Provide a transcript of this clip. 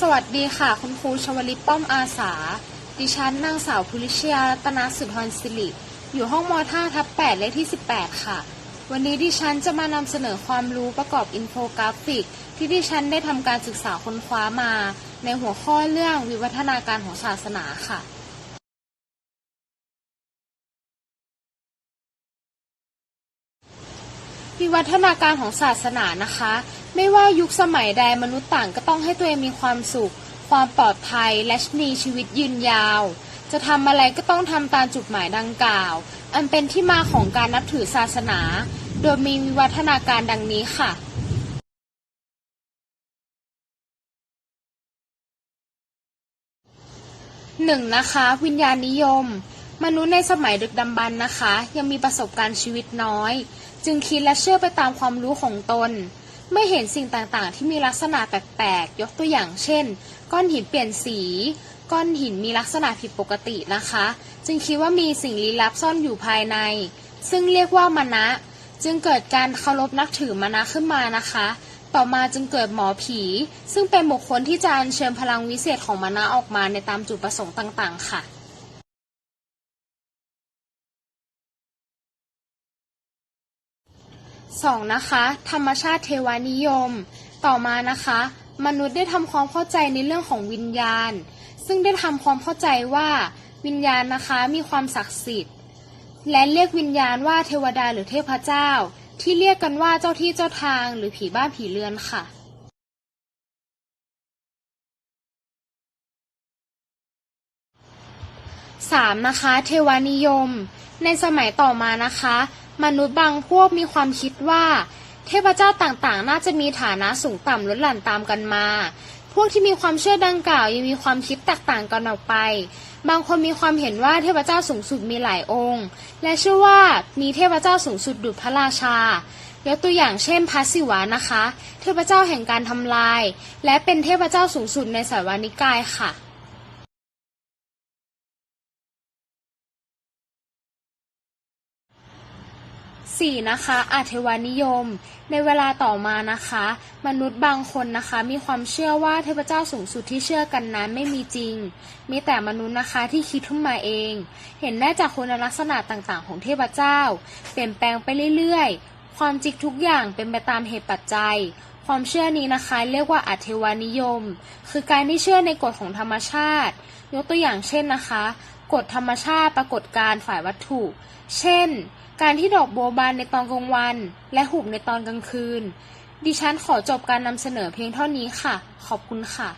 สวัสดีค่ะ คุณครูชวลิตป้อมอาสา ดิฉันนางสาวภูริชยารัตนาสุธรศิริ อยู่ห้องมท่าทับ8เลขที่ 18 ค่ะ วันนี้ดิฉันจะมานำเสนอความรู้ประกอบอินโฟกราฟิก ที่ดิฉันได้ทำการศึกษาค้นคว้ามา ในหัวข้อเรื่องวิวัฒนาการของศาสนาค่ะ วิวัฒนาการของศาสนานะคะ ไม่ว่ายุคสมัยใดมนุษย์ต่างก็ต้องให้ตัวเองมีความสุข ความปลอดภัยและมีชีวิตยืนยาว จะทำอะไรก็ต้องทำตามจุดหมายดังกล่าว อันเป็นที่มาของการนับถือศาสนา โดยมีวิวัฒนาการดังนี้ค่ะหนึ่งนะคะ วิญญาณนิยม มนุษย์ในสมัยดึกดำบรรพ์นะคะ ยังมีประสบการณ์ชีวิตน้อย จึงคิดและเชื่อไปตามความรู้ของตน ไม่เห็นสิ่งต่างๆ ที่มีลักษณะแปลกๆ ยกตัวอย่างเช่น ก้อนหินเปลี่ยนสี ก้อนหินมีลักษณะผิดปกตินะคะ จึงคิดว่ามีสิ่งลี้ลับซ่อนอยู่ภายใน ซึ่งเรียกว่ามณะจึงเกิดการเคารพนับถือมณะขึ้นมานะคะ ต่อมาจึงเกิดหมอผี ซึ่งเป็นบุคคลที่จะอัญเชิญพลังวิเศษของมณะออกมาในตามจุดประสงค์ต่าง ๆ ค่ะ สองนะคะ ธรรมชาติเทวานิยม ต่อมานะคะ มนุษย์ได้ทำความเข้าใจในเรื่องของวิญญาณ ซึ่งได้ทำความเข้าใจว่าวิญญาณนะคะมีความศักดิ์สิทธิ์ และเรียกวิญญาณว่าเทวดาหรือเทพเจ้า ที่เรียกกันว่าเจ้าที่เจ้าทางหรือผีบ้านผีเรือนค่ะสามนะคะ เทวานิยม ในสมัยต่อมานะคะ มนุษย์บางพวกมีความคิดว่า เทพเจ้าต่างๆ น่าจะมีฐานะสูงต่ำลดหลั่นตามกันมา พวกที่มีความเชื่อดังกล่าวยังมีความคิดแตกต่างกันออกไป บางคนมีความเห็นว่าเทพเจ้าสูงสุดมีหลายองค์ และเชื่อว่ามีเทพเจ้าสูงสุดดุจพระราชายกตัวอย่างเช่นพระศิวะนะคะ เทพเจ้าแห่งการทำลาย และเป็นเทพเจ้าสูงสุดในสายวานิกายค่ะ 4. นะคะอาเทวานิยม ในเวลาต่อมานะคะ มนุษย์บางคนนะคะ มีความเชื่อว่าเทพเจ้าสูงสุดที่เชื่อกันนั้นไม่มีจริง มีแต่มนุษย์นะคะที่คิดขึ้นมาเอง เห็นได้จากคุณลักษณะต่างๆ ของเทพเจ้า เปลี่ยนแปลงไปเรื่อยๆ ความจริงทุกอย่างเป็นไปตามเหตุปัจจัย ความเชื่อนี้นะคะเรียกว่าอัเทวานิยม คือการที่เชื่อในกฎของธรรมชาติ ยกตัวอย่างเช่นนะคะ กฎธรรมชาติปรากฏการฝ่ายวัตถุ เช่น การที่ดอกบัวบานในตอนกลางวัน และหุบในตอนกลางคืน ดิฉันขอจบการนำเสนอเพียงเท่านี้ค่ะ ขอบคุณค่ะ